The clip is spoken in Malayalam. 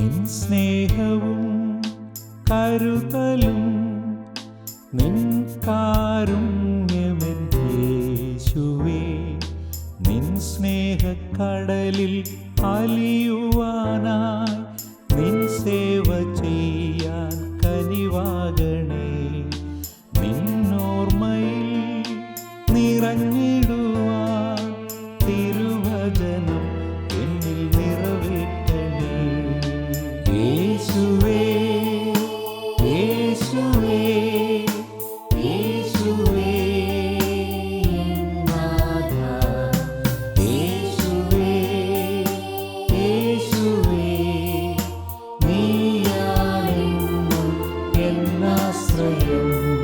നിൻ സ്നേഹവും കരുതലും നിൻ കാരുണ്യമെന്തേശുവേ നിൻ സ്നേഹക്കടലിൽ അലിയുവാനായി നിൻ സേവ ചെയ്യാൻ കനിവാകണേ. നിന്നോർമ്മയിൽ നിറഞ്ഞിടൂ nasceu